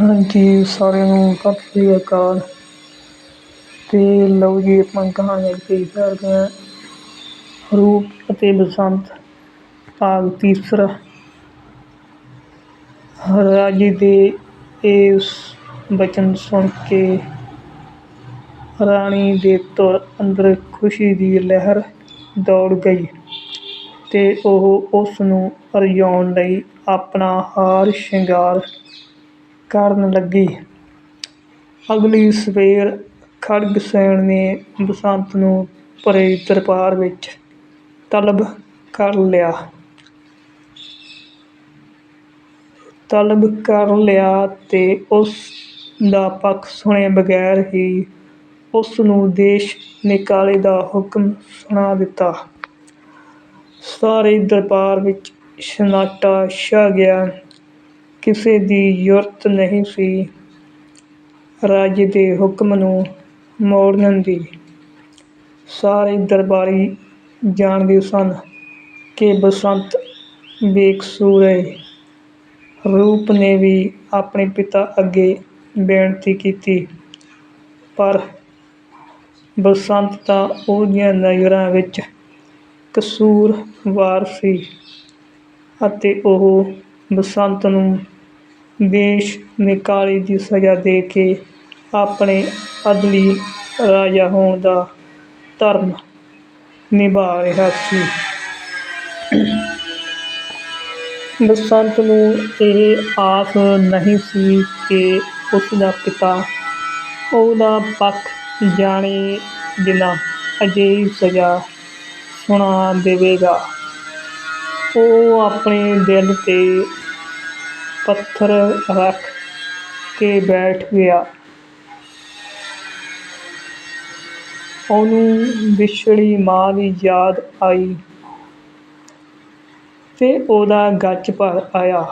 ਹਾਂਜੀ ਸਾਰਿਆਂ ਨੂੰ ਸਤਿ ਸ੍ਰੀ ਅਕਾਲ। ਤੇ ਲਓ ਜੀ, ਆਪਾਂ ਕਹਾਣੀ ਪੇਸ਼ ਕਰਦੇ ਹਾਂ। ਰੂਪ ਅਤੇ ਬਸੰਤ, ਭਾਗ ਤੀਸਰਾ। ਰਾਜੇ ਦੇ ਇਸ ਬਚਨ ਸੁਣ ਕੇ ਰਾਣੀ ਦੇ ਤੁਰ ਅੰਦਰ ਖੁਸ਼ੀ ਦੀ ਲਹਿਰ ਦੌੜ ਗਈ ਤੇ ਉਹ ਉਸ ਨੂੰ ਅਰਜਾਉਣ ਲਈ ਆਪਣਾ ਹਾਰ ਸ਼ਿੰਗਾਰ ਕਰਨ ਲੱਗੀ। ਅਗਲੀ ਸਵੇਰ ਖੜਗਸੈਨ ਨੇ ਬਸੰਤ ਨੂੰ ਭਰੇ ਦਰਬਾਰ ਵਿੱਚ ਤਲਬ ਕਰ ਲਿਆ। ਤਲਬ ਕਰ ਲਿਆ ਤੇ ਉਸ ਦਾ ਪੱਖ ਸੁਣੇ ਬਗੈਰ ਹੀ ਉਸ ਨੂੰ ਦੇਸ਼ ਨਿਕਾਲੇ ਦਾ ਹੁਕਮ ਸੁਣਾ ਦਿੱਤਾ। ਸਾਰੇ ਦਰਬਾਰ ਵਿੱਚ ਸਨਾਟਾ ਛਾ ਗਿਆ। ਕਿਸੇ ਦੀ ਜੁਰਤ ਨਹੀਂ ਸੀ। ਰਾਜੇ ਦੇ ਹੁਕਮ ਨੂੰ ਮੋੜਨ ਦੀ ਸਾਰੇ ਦਰਬਾਰੀ ਜਾਣਦੇ ਸਨ ਕਿ ਬਸੰਤ ਬੇਕਸੂਰ ਹੈ ਰੂਪ ਨੇ ਵੀ ਆਪਣੇ ਪਿਤਾ ਅੱਗੇ ਬੇਨਤੀ ਕੀਤੀ। ਪਰ ਬਸੰਤ ਤਾਂ ਉਹਦੀਆਂ ਨਜ਼ਰਾਂ ਵਿੱਚ ਕਸੂਰਵਾਰ ਸੀ ਅਤੇ ਉਹ ਬਸੰਤ ਨੂੰ ਦੇਸ਼ ਨਿਕਾਲੇ ਦੀ ਸਜ਼ਾ ਦੇ ਕੇ ਆਪਣੇ ਅਦਲੀ ਰਾਜਾ ਹੋਣ ਦਾ ਧਰਮ ਨਿਭਾ ਰਿਹਾ ਸੀ। ਬਸੰਤ ਨੂੰ ਇਹ ਆਸ ਨਹੀਂ ਸੀ ਕਿ ਉਸ ਦਾ ਪਿਤਾ ਉਹਦਾ ਪੱਖ ਜਾਣੇ ਬਿਨਾਂ ਅਜਿਹੀ ਸਜ਼ਾ ਸੁਣਾ ਦੇਵੇਗਾ। ਉਹ ਆਪਣੇ ਦਿਲ 'ਤੇ ਪੱਥਰ ਰੱਖ ਕੇ ਬੈਠ ਗਿਆ। ਉਹਨੂੰ ਵਿਛੜੀ ਮਾਂ ਦੀ ਯਾਦ ਆਈ। ਤੇ ਉਹਦਾ ਗੱਚ ਭਰ ਆਇਆ।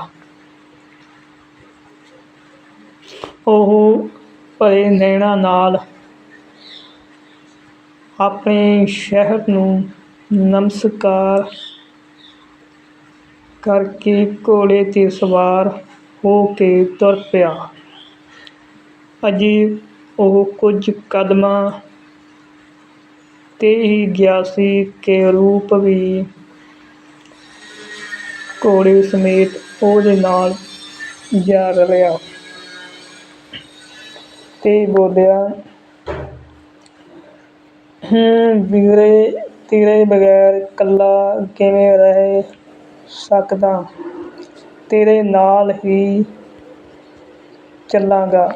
ਉਹ ਭਰੇ ਨੈਣਾ ਨਾਲ ਆਪਣੇ ਸ਼ਹਿਰ ਨੂੰ ਨਮਸਕਾਰ ਕਰਕੇ ਘੋੜੇ 'ਤੇ ਸਵਾਰ ਹੋ ਕੇ ਤੁਰ ਪਿਆ। ਅਜੇ ਉਹ ਕੁਝ ਕਦਮਾਂ 'ਤੇ ਹੀ ਗਿਆ ਸੀ ਕਿ ਰੂਪ ਵੀ ਘੋੜੇ ਸਮੇਤ ਉਹਦੇ ਨਾਲ ਜਾ ਰਲਿਆ ਤੇ ਬੋਲਿਆ, ਹੂੰ, ਵੀਰੇ, ਤੇਰੇ ਬਗੈਰ ਕੱਲਾ ਕਿਵੇਂ ਰਹੇ? ਸਕਦਾ। ਤੇਰੇ ਨਾਲ ਹੀ ਚੱਲਾਂਗਾ।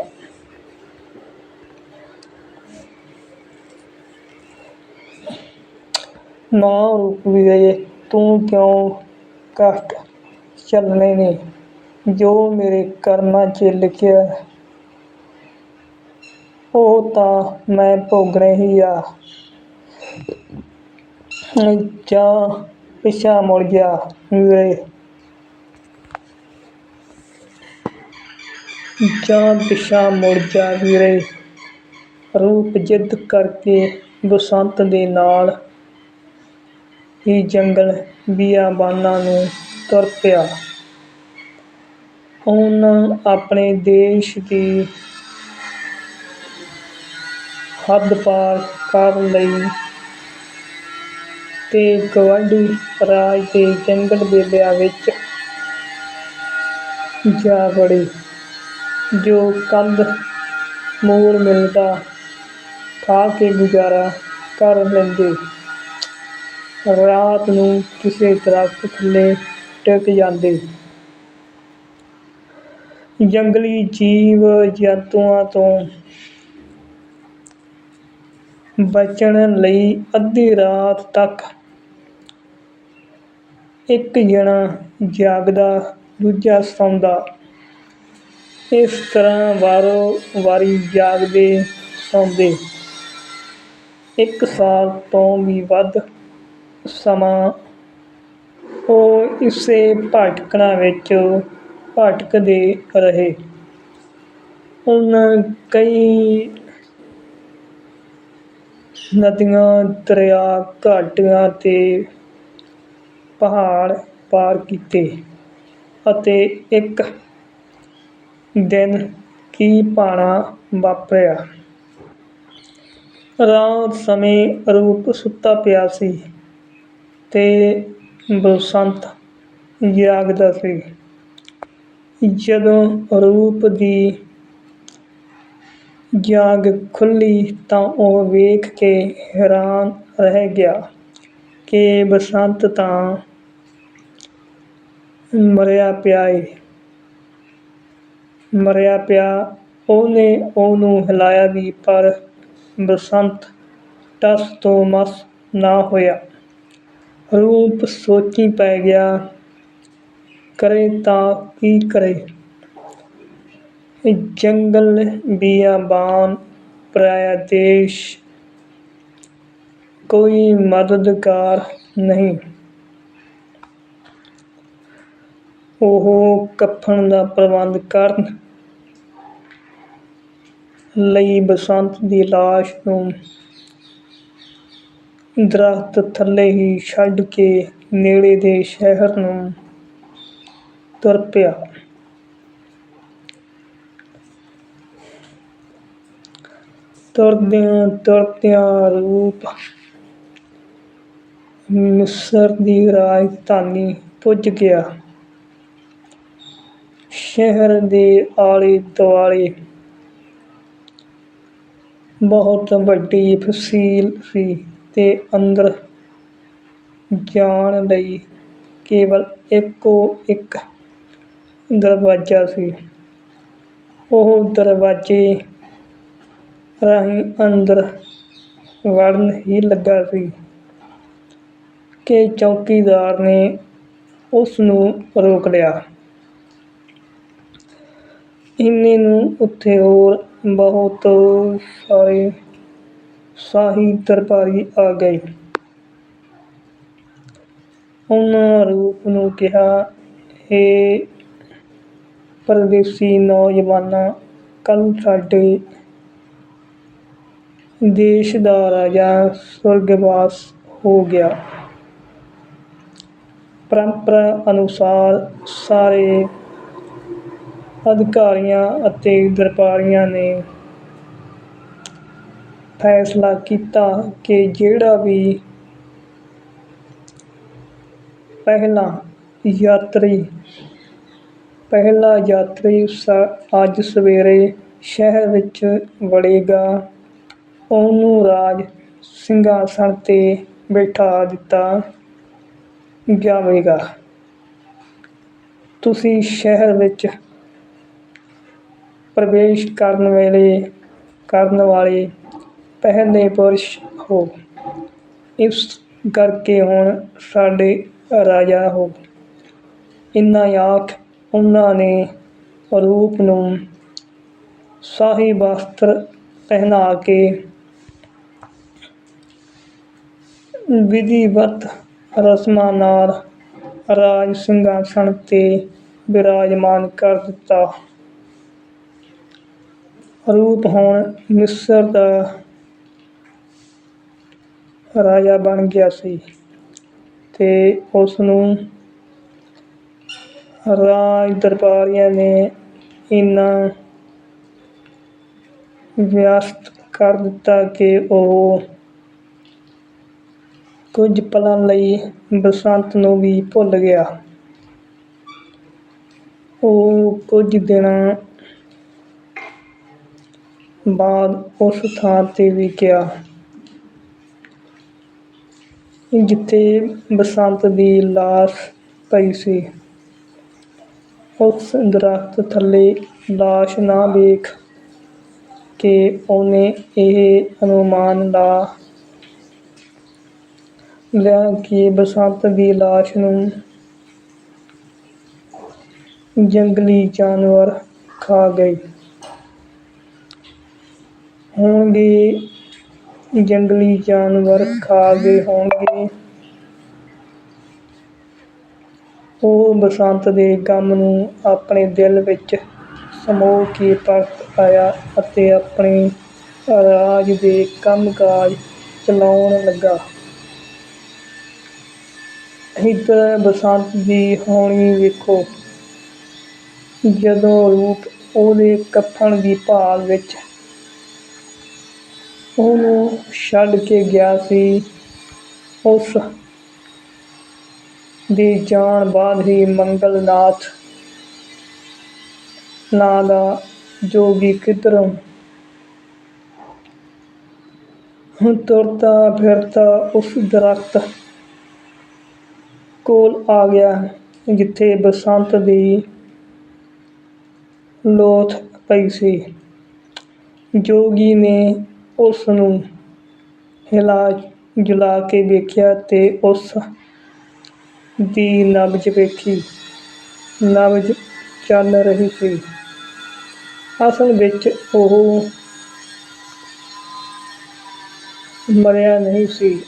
ਨਾ ਰੁਕ ਵੀਰੇ, ਤੂੰ ਕਿਉਂ ਕਸ਼ਟ ਚੱਲਣੇ ਨੇ? ਜੋ ਮੇਰੇ ਕਰਮਾਂ 'ਚ ਲਿਖਿਆ, ਉਹ ਤਾਂ ਮੈਂ ਭੋਗਣੇ ਹੀ ਆ। ਜਾਂ ਪਿੱਛਾ ਮੁੜ ਗਿਆ। ਵੀਰੇ ਜਾਂ ਪਿੱਛਾ ਮੁੜ ਜਾ ਵੀਰੇ। ਰੂਪ ਜਿੱਦ ਕਰਕੇ ਬਸੰਤ ਦੇ ਨਾਲ ਹੀ ਜੰਗਲ ਬਿਆਬਾਨਾਂ ਨੂੰ ਤੁਰ ਪਿਆ। ਉਹਨਾਂ ਆਪਣੇ ਦੇਸ਼ ਦੀ ਹੱਦ ਪਾਰ ਕਰ ਲਈ ਤੇ ਗਵਾਂਢੀ ਰਾਜ ਦੇ ਜੰਗਲ ਬੇਲਿਆਂ ਵਿੱਚ ਜਾ ਵੜੇ, ਜੋ ਕੰਦ ਮੂਲ ਮਿਲਦਾ ਖਾ ਕੇ ਗੁਜ਼ਾਰਾ ਕਰ ਲੈਂਦੇ। ਰਾਤ ਨੂੰ ਕਿਸੇ ਦਰਖਤ ਥੱਲੇ ਟਿਕ ਜਾਂਦੇ। ਜੰਗਲੀ ਜੀਵ ਜੰਤੂਆਂ ਤੋਂ ਬਚਣ ਲਈ ਅੱਧੀ ਰਾਤ ਤੱਕ ਇੱਕ ਜਣਾ ਜਾਗਦਾ, ਦੂਜਾ ਸੌਂਦਾ। ਇਸ ਤਰ੍ਹਾਂ ਵਾਰੋ ਵਾਰੀ ਜਾਗਦੇ ਸੌਂਦੇ। ਇੱਕ ਸਾਲ ਤੋਂ ਵੀ ਵੱਧ ਸਮਾਂ ਉਹ ਇਸੇ ਭਟਕਣਾ ਵਿੱਚ ਭਟਕਦੇ ਰਹੇ। ਉਹਨਾਂ ਕਈ ਨਦੀਆਂ, ਦਰਿਆ, ਘਾਟੀਆਂ ਤੇ ਪਹਾੜ ਪਾਰ ਕੀਤੇ ਅਤੇ ਇੱਕ ਦਿਨ ਕੀ ਭਾਣਾ ਵਾਪਰਿਆ? ਰਾਤ ਸਮੇਂ ਰੂਪ ਸੁੱਤਾ ਪਿਆ ਸੀ ਤੇ ਬਸੰਤ ਜਾਗਦਾ ਸੀ। ਜਦੋਂ ਰੂਪ ਦੀ ਜਾਗ ਖੁੱਲੀ ਤਾਂ ਉਹ ਵੇਖ ਕੇ ਹੈਰਾਨ ਰਹਿ ਗਿਆ ਕਿ ਬਸੰਤ ਤਾਂ ਮਰਿਆ ਪਿਆ ਏ। ਮਰਿਆ ਪਿਆ ਉਹਨੇ ਉਹਨੂੰ ਹਿਲਾਇਆ ਵੀ, ਪਰ ਬਸੰਤ ਟਸ ਤੋਂ ਮਸ ਨਾ ਹੋਇਆ। ਰੂਪ ਸੋਚੀ ਪੈ ਗਿਆ, ਕਰੇ ਤਾਂ ਕੀ ਕਰੇ? ਜੰਗਲ ਬਿਆਬਾਨ ਪਰਾਇਆ ਦੇਸ਼, ਕੋਈ ਮਦਦਗਾਰ ਨਹੀਂ। ਉਹ ਕਫਨ ਦਾ ਪ੍ਰਬੰਧ ਕਰਨ ਲਈ ਬਸੰਤ ਦੀ ਲਾਸ਼ ਨੂੰ ਦਰੱਖਤ ਥੱਲੇ ਹੀ ਛੱਡ ਕੇ ਨੇੜੇ ਦੇ ਸ਼ਹਿਰ ਨੂੰ ਤੁਰ ਪਿਆ ਤੁਰਦਿਆਂ ਤੁਰਦਿਆਂ ਰੂਪ ਮਿਸਰ ਦੀ ਰਾਜਧਾਨੀ ਪੁੱਜ ਗਿਆ। ਸ਼ਹਿਰ ਦੇ ਆਲੇ ਦੁਆਲੇ ਬਹੁਤ ਵੱਡੀ ਫਸੀਲ ਸੀ ਅਤੇ ਅੰਦਰ ਜਾਣ ਲਈ ਕੇਵਲ ਇੱਕੋ ਇੱਕ ਦਰਵਾਜ਼ਾ ਸੀ। ਉਹ ਦਰਵਾਜ਼ੇ ਰਾਹੀਂ ਅੰਦਰ ਵੜਨ ਹੀ ਲੱਗਾ ਸੀ ਕਿ ਚੌਕੀਦਾਰ ਨੇ ਉਸ ਨੂੰ ਰੋਕ ਲਿਆ। ਇੰਨੇ ਨੂੰ ਉੱਥੇ ਹੋਰ ਬਹੁਤ ਸਾਰੇ ਸ਼ਾਹੀ ਦਰਬਾਰੀ ਆ ਗਏ। ਉਹਨਾਂ ਰੂਪ ਨੂੰ ਕਿਹਾ, ਹੇ ਪਰਦੇਸੀ ਨੌਜਵਾਨਾਂ ਕੱਲ ਸਾਡੇ ਦੇਸ਼ ਦਾ ਰਾਜਾ ਸਵਰਗਵਾਸ ਹੋ ਗਿਆ। ਪਰੰਪਰਾ ਅਨੁਸਾਰ ਸਾਰੇ ਅਧਿਕਾਰੀਆਂ ਅਤੇ ਦਰਬਾਰੀਆਂ ਨੇ ਫੈਸਲਾ ਕੀਤਾ ਕਿ ਜਿਹੜਾ ਵੀ ਪਹਿਲਾ ਯਾਤਰੀ ਪਹਿਲਾ ਯਾਤਰੀ ਸ- ਅੱਜ ਸਵੇਰੇ ਸ਼ਹਿਰ ਵਿੱਚ ਵੜੇਗਾ, ਉਹਨੂੰ ਰਾਜ ਸਿੰਘਾਸਣ ਤੇ ਬਿਠਾ ਦਿੱਤਾ ਜਾਵੇਗਾ। ਤੁਸੀਂ ਸ਼ਹਿਰ ਵਿੱਚ ਪ੍ਰਵੇਸ਼ ਕਰਨ ਵੇਲੇ ਕਰਨ ਵਾਲੇ ਪਹਿਲੇ ਪੁਰਸ਼ ਹੋ ਇਸ ਕਰਕੇ ਹੁਣ ਸਾਡੇ ਰਾਜਾ ਹੋ ਇੰਨਾ ਆਖ, ਉਹਨਾਂ ਨੇ ਰੂਪ ਨੂੰ ਸ਼ਾਹੀ ਵਸਤਰ ਪਹਿਨਾ ਕੇ ਵਿਧੀਵਤ ਰਸਮਾਂ ਨਾਲ ਰਾਜ ਸਿੰਘਾਸਣ ਤੇ ਬਿਰਾਜਮਾਨ ਕਰ ਦਿੱਤਾ। ਰੂਪ ਹੁਣ ਮਿਸਰ ਦਾ ਰਾਜਾ ਬਣ ਗਿਆ ਸੀ ਤੇ ਉਸ ਨੂੰ ਰਾਜ ਦਰਬਾਰੀਆਂ ਨੇ ਇੰਨਾ ਵਿਅਸਤ ਕਰ ਦਿੱਤਾ ਕਿ ਉਹ ਕੁਝ ਪਲਾਂ ਲਈ ਬਸੰਤ ਨੂੰ ਵੀ ਭੁੱਲ ਗਿਆ। ਉਹ ਕੁਝ ਦਿਨਾਂ ਬਾਅਦ ਉਸ ਥਾਂ ਤੇ ਵੀ ਗਿਆ। ਜਿੱਥੇ ਬਸੰਤ ਦੀ ਲਾਸ਼ ਪਈ ਸੀ। ਉਸ ਦਰਖਤ ਥੱਲੇ ਲਾਸ਼ ਨਾ ਵੇਖ ਕੇ ਉਹਨੇ ਇਹ ਅਨੁਮਾਨ ਲਾ ਲਿਆ ਕਿ ਬਸੰਤ ਦੀ ਲਾਸ਼ ਨੂੰ ਜੰਗਲੀ ਜਾਨਵਰ ਖਾ ਗਏ। ਹੋਣਗੇ, ਜੰਗਲੀ ਜਾਨਵਰ ਖਾ ਗਏ ਹੋਣਗੇ। ਉਹ ਬਸੰਤ ਦੇ ਗਮ ਨੂੰ ਆਪਣੇ ਦਿਲ ਵਿੱਚ ਸਮੋ ਕੇ ਪਰਤ ਆਇਆ ਅਤੇ ਆਪਣੇ ਰਾਜ ਦੇ ਕੰਮਕਾਜ ਚਲਾਉਣ ਲੱਗਾ। ਇੱਧਰ ਬਸੰਤ ਦੀ ਹੋਣੀ ਵੇਖੋ। ਜਦੋਂ ਰੂਪ ਉਹਦੇ ਕਫਨ ਦੀ ਭਾਲ ਵਿੱਚ ਉਹਨੂੰ ਛੱਡ ਕੇ ਗਿਆ ਸੀ। ਉਸ ਦੀ ਜਾਣ ਬਾਅਦ ਹੀ ਮੰਗਲ ਨਾਥ ਨਾਂ ਦਾ ਜੋਗੀ ਕਿੱਧਰੋਂ ਹੁਣ ਤੁਰਦਾ ਫਿਰਦਾ ਉਸ ਦਰਖਤ ਕੋਲ ਆ ਗਿਆ, ਜਿੱਥੇ ਬਸੰਤ ਦੀ ਲੋਥ ਪਈ ਸੀ। ਜੋਗੀ ਨੇ ਉਸ ਨੂੰ ਹਿਲਾ ਜੁਲਾ ਕੇ ਵੇਖਿਆ ਅਤੇ ਉਸ ਦੀ ਨਬਜ਼ ਵੇਖੀ। ਨਬਜ਼ ਚੱਲ ਰਹੀ ਸੀ। ਅਸਲ ਵਿੱਚ ਉਹ ਮਰਿਆ ਨਹੀਂ ਸੀ।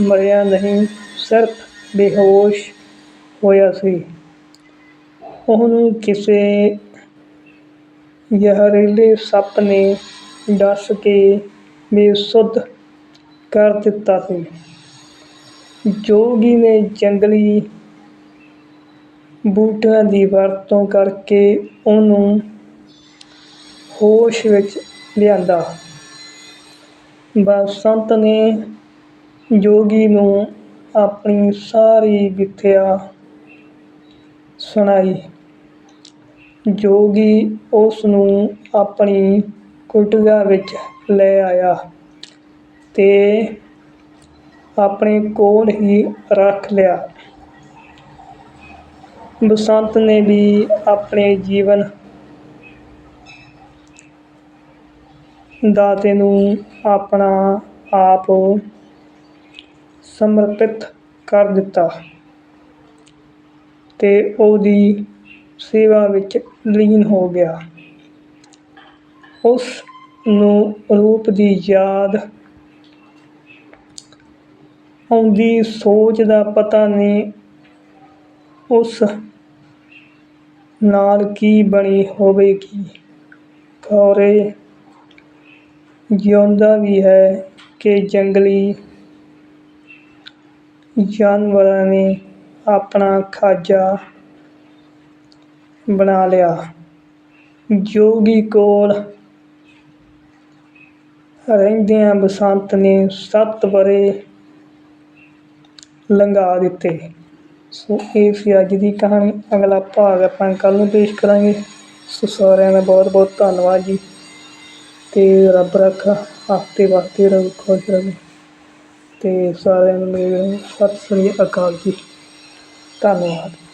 ਮਰਿਆ ਨਹੀਂ, ਸਿਰਫ ਬੇਹੋਸ਼ ਹੋਇਆ ਸੀ। ਉਹਨੂੰ ਕਿਸੇ ਜ਼ਹਿਰੀਲੇ ਸੱਪ ਨੇ ਡਸ ਕੇ ਬੇਸੁੱਧ ਕਰ ਦਿੱਤਾ ਸੀ। ਜੋਗੀ ਨੇ ਜੰਗਲੀ ਬੂਟਿਆਂ ਦੀ ਵਰਤੋਂ ਕਰਕੇ ਉਹਨੂੰ ਹੋਸ਼ ਵਿੱਚ ਲਿਆਂਦਾ। ਬਸੰਤ ਨੇ ਜੋਗੀ ਨੂੰ ਆਪਣੀ ਸਾਰੀ ਵਿਥਿਆ ਸੁਣਾਈ। ਜੋਗੀ ਉਸ ਨੂੰ ਆਪਣੀ ਕੁਟੀਆ ਵਿੱਚ ਲੈ ਆਇਆ ਤੇ ਆਪਣੇ ਕੋਲ ਹੀ ਰੱਖ ਲਿਆ। ਬਸੰਤ ਨੇ ਵੀ ਆਪਣੇ ਜੀਵਨ ਦਾਤੇ ਨੂੰ ਆਪਣਾ ਆਪ ਸਮਰਪਿਤ ਕਰ ਦਿੱਤਾ ਤੇ ਉਹਦੀ ਸੇਵਾ ਵਿੱਚ ਲੀਨ ਹੋ ਗਿਆ। ਉਸ ਨੂੰ ਰੂਪ ਦੀ ਯਾਦ ਆਉਂਦੀ, ਸੋਚ ਦਾ ਪਤਾ ਨਹੀਂ ਉਸ ਨਾਲ ਕੀ ਬਣੀ ਹੋਵੇਗੀ। ਖੌਰੇ ਜਿਉਂਦਾ ਵੀ ਹੈ ਕਿ ਜੰਗਲੀ ਜਾਨਵਰਾਂ ਨੇ ਆਪਣਾ ਖਾਜਾ ਬਣਾ ਲਿਆ। ਜੋਗੀ ਕੋਲ ਰਹਿੰਦਿਆਂ ਬਸੰਤ ਨੇ ਸੱਤ ਵਰ੍ਹੇ ਲੰਘਾ ਦਿੱਤੇ। ਸੋ ਇਹ ਸੀ ਅੱਜ ਦੀ ਕਹਾਣੀ। ਅਗਲਾ ਭਾਗ ਆਪਾਂ ਕੱਲ੍ਹ ਨੂੰ ਪੇਸ਼ ਕਰਾਂਗੇ। ਸੋ ਸਾਰਿਆਂ ਦਾ ਬਹੁਤ ਬਹੁਤ ਧੰਨਵਾਦ ਜੀ। ਤੇ ਰੱਬ ਰੱਖਾ ਹਫ਼ਤੇ ਵਾਸਤੇ ਰਹੋ, ਖੁਸ਼ ਰਹੋ। ਤੇ ਸਾਰਿਆਂ ਨੂੰ ਮੇਰੇ ਸਤਿ ਸ੍ਰੀ ਅਕਾਲ ਜੀ। ਧੰਨਵਾਦ।